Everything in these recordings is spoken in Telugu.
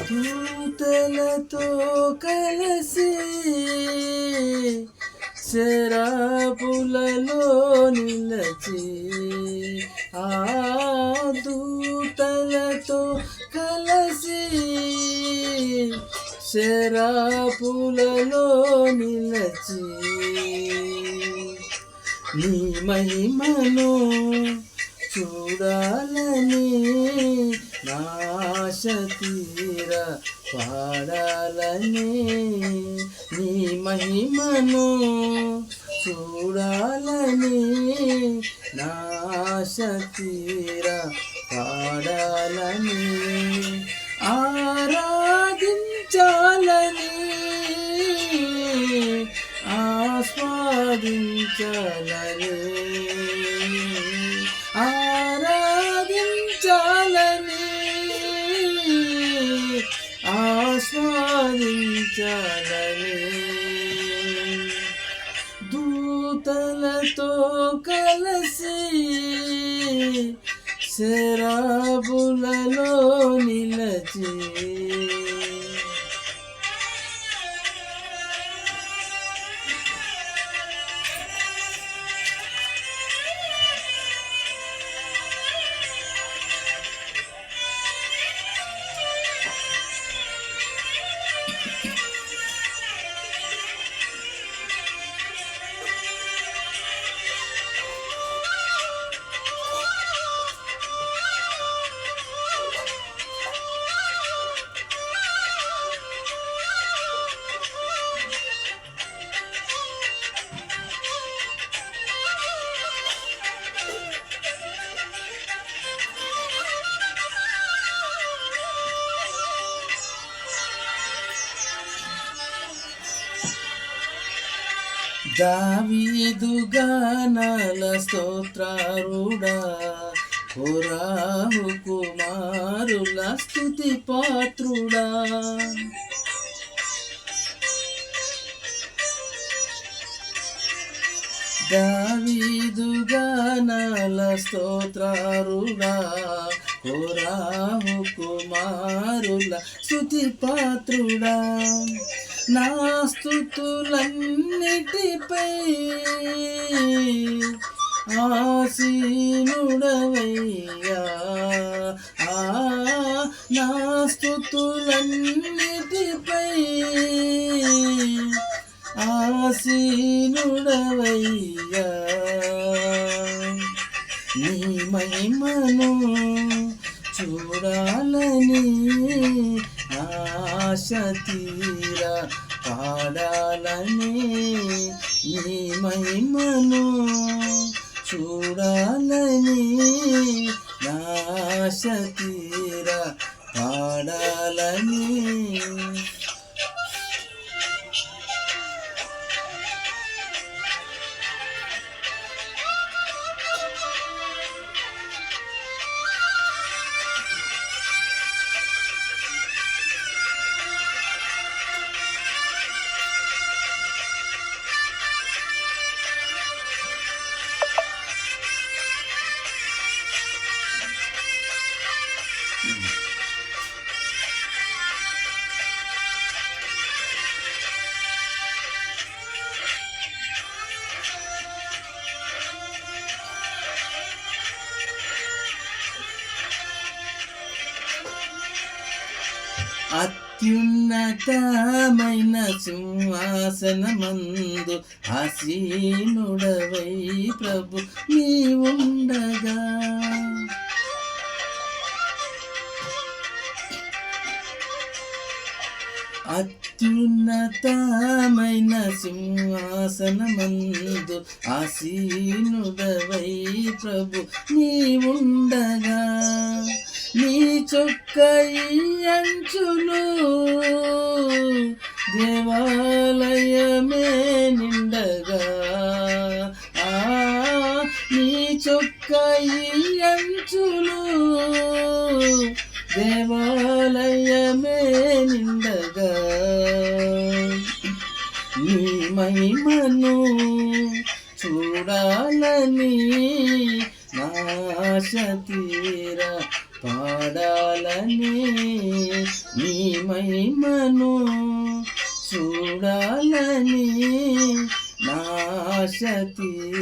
దూతలతో కలిసి శరాపులలో నిలచి ఆ దూతలతో కలసి శరాపులలో నిలచి నీ మహిమను చూడాలని నాశ తీర పాడాలని నీ మహిమను చూడాలని నాశ తీర పాడాలని ఆరాధించాలని ఆస్వాదించాలని ఆస్వాదించాలని దూతలతో కలసి శరాబులలో నిలచే దావీదుగానాల స్తోత్రారుడా పురాహు కుమారుల స్థుతి పాత్రుడా. దావీదుగానాల స్తోత్రారుడా పురాహు కుమారుల స్థుతి పాత్రుడా. నా స్థుతులన్నిటిపై ఆసీనుడవయ్యా. ఆ నా స్థుతులన్నిటిపై ఆసీనుడవయ్యా. నీ మహిమను చూడాలని ఆశ తీర పాడాలని నీ మహిమను చూడాలని ఆశ తీర పాడాలని అత్యున్నతమైన సింహాసనమందు ఆసీనుడవై ప్రభు నీ ఉండగా అత్యున్నతమైన సింహాసనమందు ఆసీనుడవై ప్రభు నీ ఉండగా నీ చొక్క అంచులు దేవాలయమే నిండగా. ఆ నీ చొక్క అంచులు దేవాలయమే నిండగా. మహిమను చూడాలని నాశ తీర పాడాలని నీ మహిమను చూడాలని నాశ తీర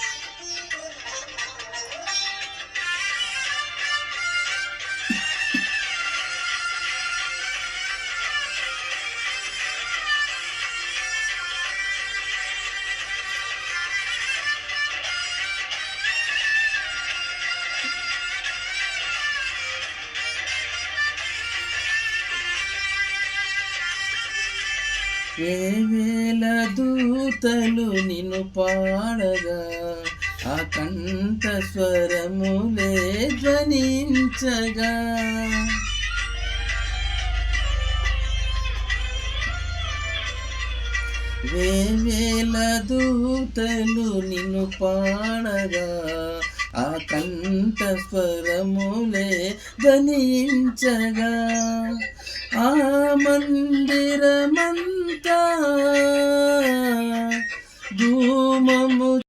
వేవేల దూతలు నిన్ను పాడగా ఆ కంఠ స్వరములే ధ్వనించగా వేవేల దూతలు నిన్ను పాడగా ఆ కంఠ స్వరములే ధ్వనించగా ఆ మందిరమంతా ధూమము